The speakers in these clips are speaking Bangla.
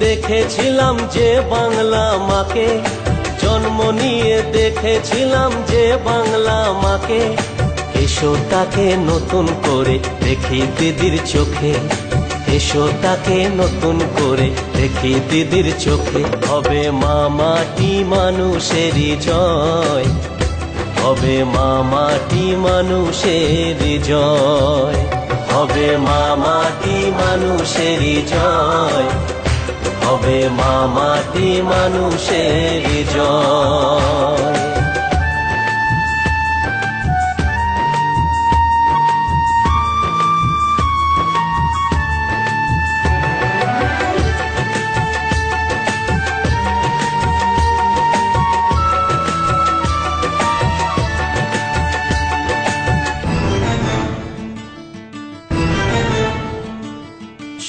দেখেছিলাম যে বাংলা মাকে। জন্ম নিয়ে দেখেছিলাম যে বাংলা মাকে। এসো তাকে নতুন করে দেখি দিদির চোখে। এসো তাকে নতুন করে দেখি দিদির চোখে। হবে মা মাটি মানুষেরই জয়। হবে মা মাটি মানুষের জয়। হবে মা মাটি মানুষের জয়। হবে মা মাটি মানুষের জয়।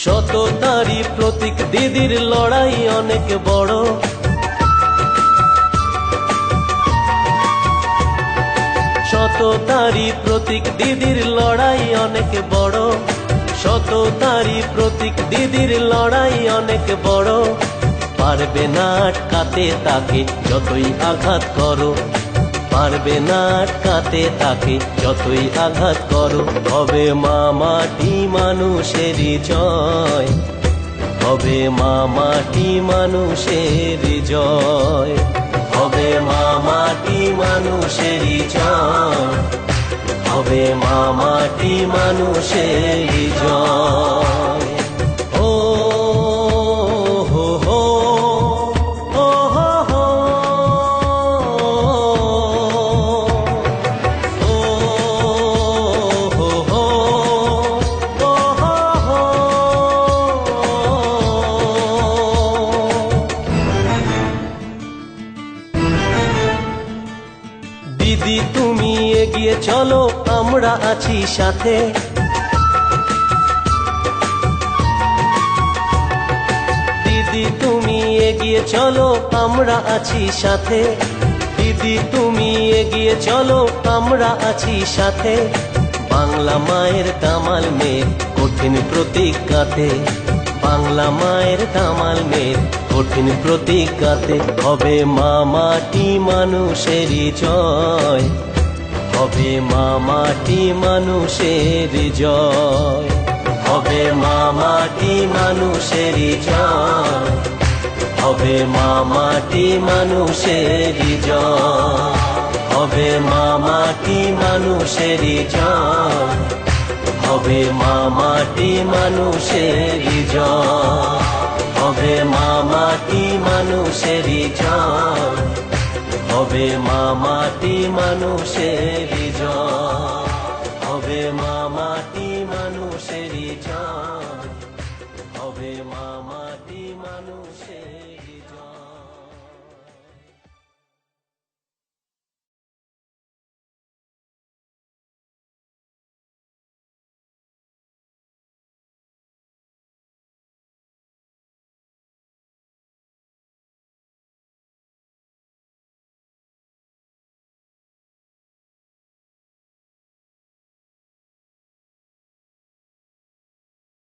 সততারি প্রতীক, দিদির লড়াই অনেক বড়। সততারি প্রতীক, দিদির লড়াই অনেক বড়। সততারি প্রতীক, দিদির লড়াই অনেক বড়। পারবে না আটকাতে তাকে, যতই আঘাত করো। পারবে না আটকাতে তাকে। যতই আঘাত করো, হবে মা মাটি মানুষেরই জয়। হবে মা মাটি মানুষের জয়। হবে মা মাটি মানুষেরই জয়। হবে মা মাটি মানুষের জয়। এগিয়ে চলো, আমরা আছি সাথে। দিদি তুমি এগিয়ে চলো, আমরা আছি সাথে। দিদি তুমি এগিয়ে চলো, আমরা আছি সাথে। বাংলা মায়ের কামাল মেয়ের কঠিন প্রতিজ্ঞাতে। বাংলা মায়ের কামাল মেয়ের কঠিন প্রতিজ্ঞাতে। হবে মা মাটি মানুষেরই জয়। হবে মা মাটি মানুষের জয়। হবে মা মাটি মানুষেরই জয়। হবে মা মাটি মানুষেরই জয়। হবে মা মাটি মানুষেরই জয়। হবে মা মাটি মানুষেরই জয়। হবে মা মাটি মানুষেরই জয়। হবে মা মাটি মানুষের হবে মা মাটি মানুষের জয় হবে মা